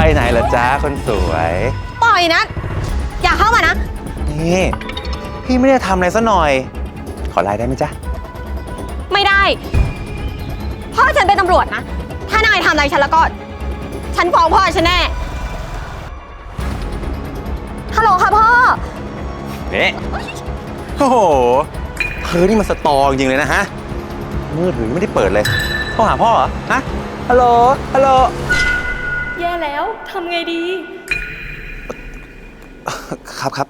ไปไหนล่ะจ๊ะคนสวย ปล่อยนะ อย่าเข้ามานะ นี่ พี่ไม่ได้ทำอะไรซะหน่อย ขอไลน์ได้ไหมจ๊ะ ไม่ได้ พ่อฉันเป็นตำรวจนะ ถ้านายทำอะไรฉันแล้วก็ ฉันฟ้องพ่อฉันแน่ ฮัลโหลค่ะพ่อ นี่โอ้โหเธอนี่มันสตอจริงเลยนะฮะมือถือไม่ได้เปิดเลยโทรหาพ่อเหรอฮะฮัลโหลฮัลโหล แย่แล้วทำไงดี ครับครับ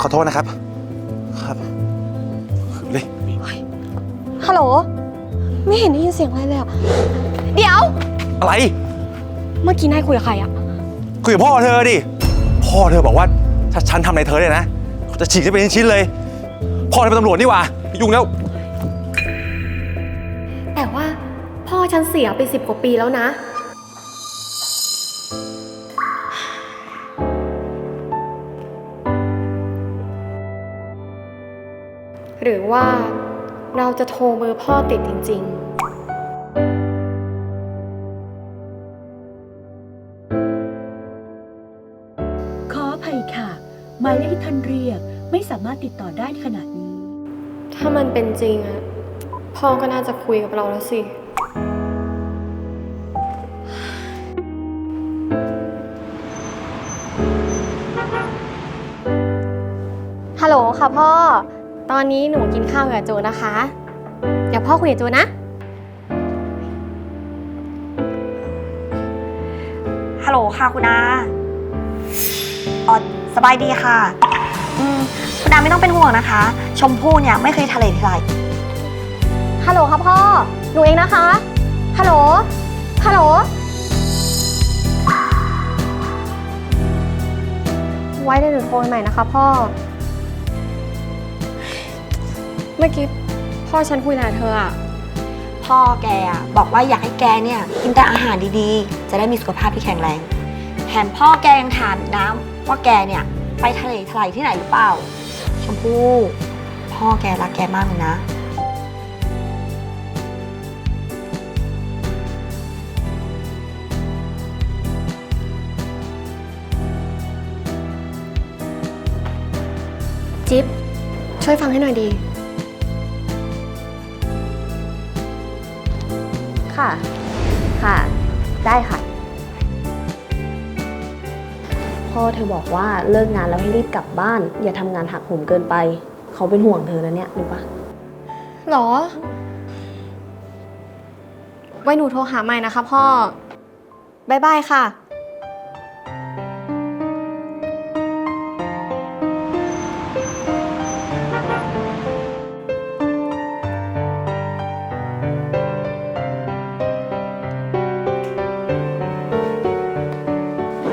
ขอโทษนะครับ ครับเลยฮัลโหล ไม่เห็นได้ยินเสียงอะไรเลยอะเดี๋ยว อะไร เมื่อกี้นายคุยกับใครอะคุยกับพ่อเธอดิ พ่อเธอบอกว่าถ้าฉันทำอะไรเธอเนี่ยนะเขาจะฉีกฉันเป็นชิ้นๆเลย พ่อเธอเป็นตำรวจนี่หว่ายุ่งแล้ว แต่ว่าพ่อฉันเสียไปสิบกว่าปีแล้วนะ หรือว่าเราจะโทรเบอร์พ่อติดจริงขออภัยค่ะ หมายเลขที่ท่านเรียกไม่สามารถติดต่อได้ในขณะนี้ๆถ้ามันเป็นจริงอะพ่อก็น่าจะคุยกับเราแล้วสิ ฮัลโหลค่ะพ่อ ตอนนี้หนูกินข้าวกับโจนะคะ เดี๋ยวพ่อคุยกับโจนะ ฮัลโหลค่ะคุณอาอ๋อสบายดีค่ะ อืมคุณอาไม่ต้องเป็นห่วงนะคะ ชมพู่เนี่ยไม่เคยทะเลทลายฮัลโหลค่ะพ่อ หนูเองนะคะ ฮัลโหล ฮัลโหล ไว้เดี๋ยวหนูโทรใหม่นะคะพ่อ มื่อกี้พ่อฉันคุยอะไรกับเธออะพ่อแกอะบอกว่าอยากให้แกเนี่ยกินแต่อาหารดีๆ จะได้มีสุขภาพที่แข็งแรงแถมพ่อแกยังถามน้ำว่าแกเนี่ยไปทะเลทลายที่ไหนหรือเปล่า ชมพู่พ่อแกรักแกมากเลยนะ จิ๊บช่วยฟังให้หน่อยดี ค่ะ ได้ค่ะ พ่อเธอบอกว่าเลิกงานแล้วให้รีบกลับบ้าน อย่าทำงานหักโหมเกินไป เขาเป็นห่วงเธอนะเนี่ยรู้ปะหรอ ไว้หนูโทรหาใหม่นะคะพ่อ บ๊ายบายค่ะ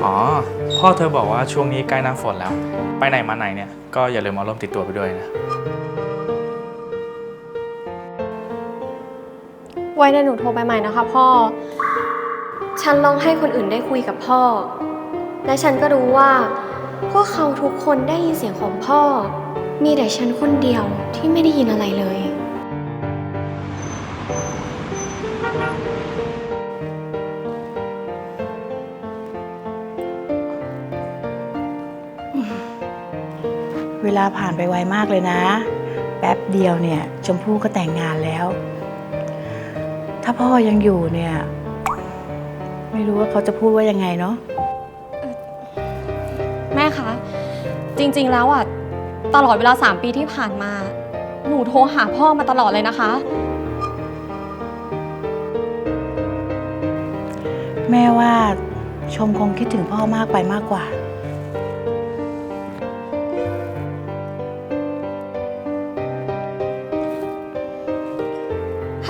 อ๋อ พ่อเธอบอกว่าช่วงนี้ใกล้หน้าฝนแล้ว ไปไหนมาไหนเนี่ยก็อย่าลืมเอาร่มติดตัวไปด้วยนะ ไว้เดี๋ยวหนูโทรไปใหม่นะคะพ่อ ฉันลองให้คนอื่นได้คุยกับพ่อ และฉันก็รู้ว่า พวกเขาทุกคนได้ยินเสียงของพ่อ มีแต่ฉันคนเดียวที่ไม่ได้ยินอะไรเลย เวลาผ่านไปไวมากเลยนะ แป๊บเดียวเนี่ย ชมพู่ก็แต่งงานแล้ว ถ้าพ่อยังอยู่เนี่ย ไม่รู้ว่าเขาจะพูดว่ายังไงเนาะแม่คะ จริงๆแล้วอะ ตลอดเวลา 3 ปีที่ผ่านมา หนูโทรหาพ่อมาตลอดเลยนะคะ แม่ว่าชมคงคิดถึงพ่อมากไปมากกว่า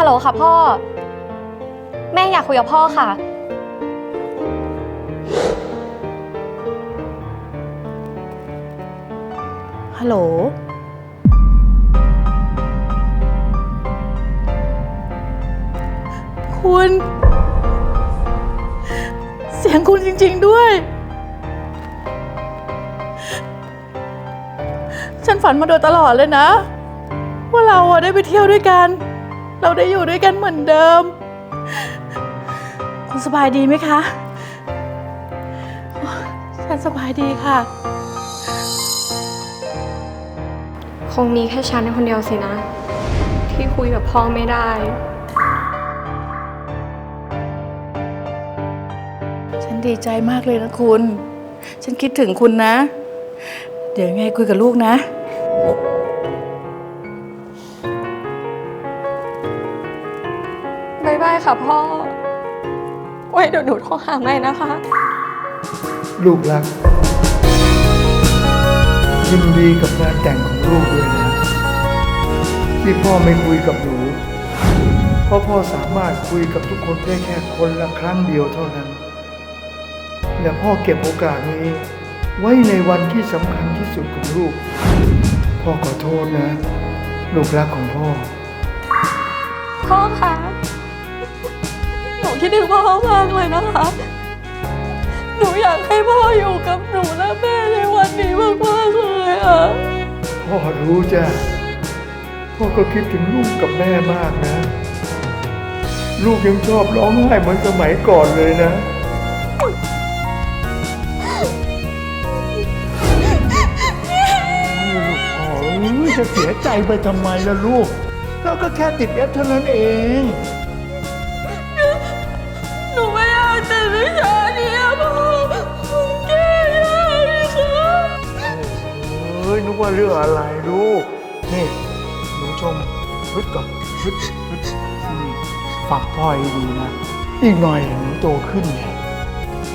ฮัลโหลค่ะพ่อ แม่อยากคุยกับพ่อค่ะ ฮัลโหล คุณ เสียงคุณจริง ๆ ด้วย ฉันฝันมาโดยตลอดเลยนะ ว่าเราอะได้ไปเที่ยวด้วยกัน เราได้อยู่ด้วยกันเหมือนเดิม คุณสบายดีไหมคะ ฉันสบายดีค่ะ คงมีแค่ฉันคนเดียวสินะ ที่คุยกับพ่อไม่ได้ ฉันดีใจมากเลยนะคุณ ฉันคิดถึงคุณนะ เดี๋ยวยังไงคุยกับลูกนะ ค่ะพ่อ ไว้เดี๋ยวหนูโทรหาใหม่นะคะ ลูกรัก ยินดีกับงานแต่งของลูกด้วยนะที่พ่อไม่คุยกับหนู เพราะพ่อสามารถคุยกับทุกคนได้แค่คนละครั้งเดียวเท่านั้น และพ่อเก็บโอกาสนี้ ไว้ในวันที่สำคัญที่สุดของลูก พ่อขอโทษนะ ลูกรักของพ่อ พ่อคะหนู คิดถึงพ่อมากเลยนะคะ หนูอยากให้พ่ออยู่กับหนูและแม่ในวันนี้มากๆเลยอะ พ่อรู้จ้ะ พ่อก็คิดถึงลูกกับแม่มากนะ ลูกยังชอบร้องไห้เหมือนสมัยก่อนเลยนะ ลูกพ่อเอ้ยจะเสียใจไปทำไมล่ะลูก เราก็แค่ติดเอฟเท่านั้นเอง เฮ้ยนึกว่าเรื่องอะไรลูก นี่หนูชมฮึดก่อนฮึดฮึดอืมฝากพ่อให้ดีนะ อีกหน่อยหนูโตขึ้นเนี่ย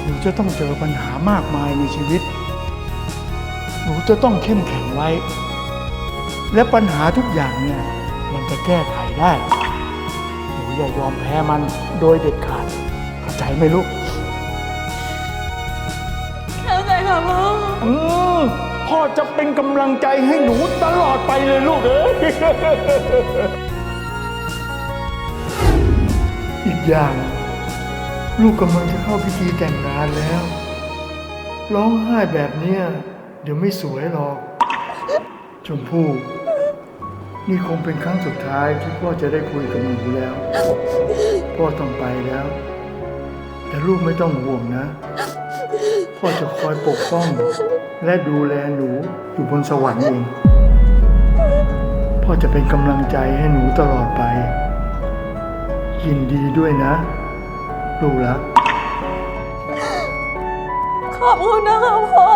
หนูจะต้องเจอปัญหามากมายในชีวิต หนูจะต้องเข้มแข็งไว้ และปัญหาทุกอย่างเนี่ย มันจะแก้ไขได้ หนูอย่ายอมแพ้มันโดยเด็ดขาดเข้าใจไหมลูก เข้าใจค่ะพ่ออืม พ่อจะเป็นกำลังใจให้หนูตลอดไปเลยลูกเอ้ยอีกอย่าง ลูกกำลังจะเข้าพิธีแต่งงานแล้ว ร้องไห้แบบเนี้ยเดี๋ยวไม่สวยหรอก ชมพู่ นี่คงเป็นครั้งสุดท้ายที่พ่อจะได้คุยกับหนูแล้ว พ่อต้องไปแล้ว แต่ลูกไม่ต้องห่วงนะ พ่อจะคอยปกป้อง และดูแลหนูอยู่บนสวรรค์เองพ่อจะเป็นกำลังใจให้หนูตลอดไป ยินดีด้วยนะ ลูกรักขอบคุณนะคะพ่อ